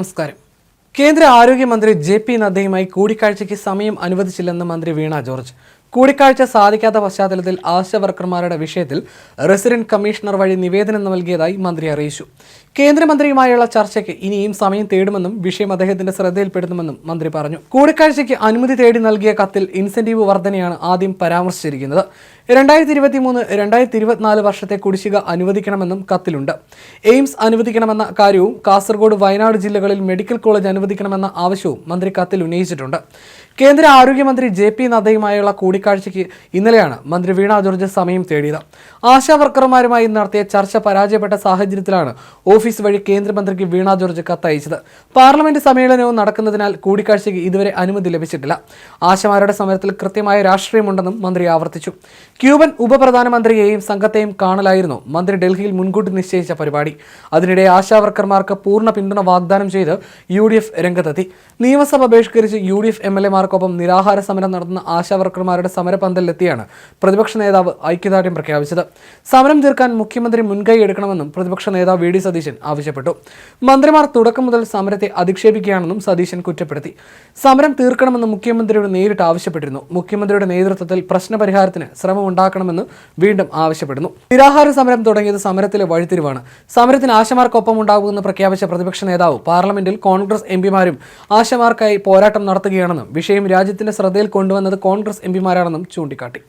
നമസ്കാരം. കേന്ദ്ര ആരോഗ്യമന്ത്രി ജെ പി നദ്ദയുമായി കൂടിക്കാഴ്ചയ്ക്ക് സമയം അനുവദിച്ചില്ലെന്ന് മന്ത്രി വീണ ജോർജ്. കൂടിക്കാഴ്ച സാധിക്കാത്ത പശ്ചാത്തലത്തിൽ ആശാ വർക്കർമാരുടെ വിഷയത്തിൽ റെസിഡന്റ് കമ്മീഷണർ വഴി നിവേദനം നൽകിയതായി മന്ത്രി അറിയിച്ചു. കേന്ദ്രമന്ത്രിയുമായുള്ള ചർച്ചയ്ക്ക് ഇനിയും സമയം തേടുമെന്നും വിഷയം അദ്ദേഹത്തിന്റെ ശ്രദ്ധയിൽപ്പെടുത്തുമെന്നും മന്ത്രി പറഞ്ഞു. കൂടിക്കാഴ്ചയ്ക്ക് അനുമതി തേടി നൽകിയ കത്തിൽ ഇൻസെന്റീവ് വർധനയാണ് ആദ്യം പരാമർശിച്ചിരിക്കുന്നത്. രണ്ടായിരത്തി ഇരുപത്തി മൂന്ന് രണ്ടായിരത്തി ഇരുപത്തിനാല് വർഷത്തെ കുടിശ്ശിക അനുവദിക്കണമെന്നും കത്തിലുണ്ട്. എയിംസ് അനുവദിക്കണമെന്ന കാര്യവും കാസർഗോഡ് വയനാട് ജില്ലകളിൽ മെഡിക്കൽ കോളേജ് അനുവദിക്കണമെന്ന ആവശ്യവും മന്ത്രി കത്തിൽ ഉന്നയിച്ചിട്ടുണ്ട്. കേന്ദ്ര ആരോഗ്യമന്ത്രി ജെ പി നദ്ദയുമായുള്ള കൂടിക്കാഴ്ചയ്ക്ക് ഇന്നലെയാണ് മന്ത്രി വീണ ജോർജ് സമയം തേടിയത്. ആശാവർക്കർമാരുമായി നടത്തിയ ചർച്ച പരാജയപ്പെട്ട സാഹചര്യത്തിലാണ് ഓഫീസ് വഴി കേന്ദ്രമന്ത്രിക്ക് വീണ ജോർജ് കത്തയച്ചത്. പാർലമെന്റ് സമ്മേളനവും നടക്കുന്നതിനാൽ കൂടിക്കാഴ്ചയ്ക്ക് ഇതുവരെ അനുമതി ലഭിച്ചിട്ടില്ല. ആശമാരുടെ സമരത്തിൽ കൃത്യമായ രാഷ്ട്രീയമുണ്ടെന്നും മന്ത്രി ആവർത്തിച്ചു. ക്യൂബൻ ഉപപ്രധാനമന്ത്രിയെയും സംഘത്തെയും കാണലായിരുന്നു മന്ത്രി ഡൽഹിയിൽ മുൻകൂട്ടി നിശ്ചയിച്ച പരിപാടി. അതിനിടെ ആശാവർക്കർമാർക്ക് പൂർണ പിന്തുണ വാഗ്ദാനം ചെയ്ത് യു ഡി എഫ് രംഗത്തെത്തി. നിയമസഭ ബഹിഷ്കരിച്ച് U D F M L എമാർക്കൊപ്പം നിരാഹാര സമരം നടത്തുന്ന ആശാവർക്കർമാരുടെ സമരപന്തലിലെത്തിയാണ് പ്രതിപക്ഷ നേതാവ് ഐക്യദാർഢ്യം പ്രഖ്യാപിച്ചത്. സമരം തീർക്കാൻ മുഖ്യമന്ത്രി മുൻകൈ എടുക്കണമെന്നും പ്രതിപക്ഷ നേതാവ് വി ഡി ആവശ്യപ്പെട്ടു. മന്ത്രിമാർ തുടക്കം മുതൽ സമരത്തെ അധിക്ഷേപിക്കുകയാണെന്നും സതീശൻ കുറ്റപ്പെടുത്തി. സമരം തീർക്കണമെന്ന് മുഖ്യമന്ത്രിയോട് നേരിട്ട് ആവശ്യപ്പെട്ടിരുന്നു. മുഖ്യമന്ത്രിയുടെ നേതൃത്വത്തിൽ പ്രശ്നപരിഹാരത്തിന് ശ്രമം ഉണ്ടാക്കണമെന്ന് വീണ്ടും ആവശ്യപ്പെടുന്നു. നിരാഹാര സമരം തുടങ്ങിയത് സമരത്തിലെ വഴിത്തിരിവാണ്. സമരത്തിന് ആശമാർക്കൊപ്പം ഉണ്ടാകുമെന്ന് പ്രഖ്യാപിച്ച പ്രതിപക്ഷ നേതാവ് പാർലമെന്റിൽ കോൺഗ്രസ് എംപിമാരും ആശമാർക്കായി പോരാട്ടം നടത്തുകയാണെന്നും വിഷയം രാജ്യത്തിന്റെ ശ്രദ്ധയിൽ കൊണ്ടുവന്നത് കോൺഗ്രസ് എംപിമാരാണെന്നും ചൂണ്ടിക്കാട്ടി.